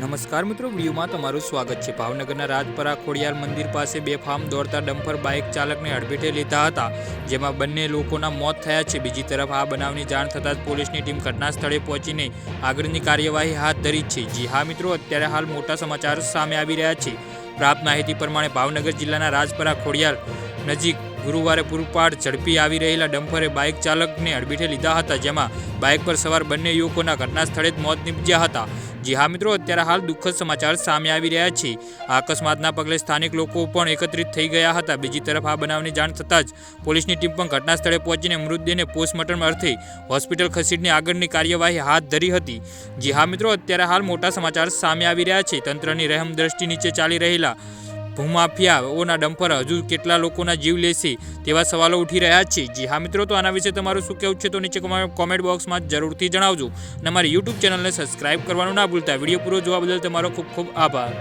નમસ્કાર મિત્રો, વિડીયોમાં તમારું સ્વાગત છે. ભાવનગરના રાજપરા ખોડિયાર મંદિર પાસે બે ફાર્મ દોડતા ડમ્પર બાઇક ચાલકને અડફેટે લીધા હતા, જેમાં બંને લોકોના મોત થયા છે. બીજી તરફ આ બનાવની જાણ થતાં જ પોલીસની ટીમ ઘટના સ્થળે પહોંચીને આગળની કાર્યવાહી હાથ ધરી છે. જી હા મિત્રો, અત્યારે હાલ મોટા સમાચાર સામે આવી રહ્યા છે. પ્રાપ્ત માહિતી પ્રમાણે ભાવનગર જિલ્લાના રાજપરા ખોડિયાર નજીક ગુરુવારે પૂરપાડ ઝડપી આવી રહેલા ડમ્ફરે બાઇક ચાલકને અડબીઠે લીધા હતા, જેમાં બાઇક પર સવાર બંને યુવકોના ઘટના સ્થળે જ મોત નીપજ્યા હતા. જી હા મિત્રો, અત્યારે હાલ દુઃખદ સમાચાર સામે આવી રહ્યા છે. આ અકસ્માતના પગલે સ્થાનિક લોકો પણ એકત્રિત થઈ ગયા હતા. બીજી તરફ આ બનાવની જાણ થતાં જ પોલીસની ટીમ પણ ઘટના સ્થળે પહોંચીને મૃતદેહને પોસ્ટમોર્ટમ અર્થે હોસ્પિટલ ખસેડીને આગળની કાર્યવાહી હાથ ધરી હતી. જી હા મિત્રો, અત્યારે હાલ મોટા સમાચાર સામે આવી રહ્યા છે. તંત્રની રહેમ દ્રષ્ટિ નીચે ચાલી રહેલા ભૂમાફિયાઓના ડમ્પર હજુ કેટલા લોકોના જીવ લેશે તેવા સવાલો ઉઠી રહ્યા છે. જી હા મિત્રો, તો આના વિશે તમારું શું કહેવું છે તો નીચે કોમેન્ટ બોક્સમાં જરૂરથી જણાવજો. અને અમારી યુટ્યુબ ચેનલને સબસ્ક્રાઇબ કરવાનું ના ભૂલતા. વીડિયો પૂરો જોવા બદલ તમારો ખૂબ ખૂબ આભાર.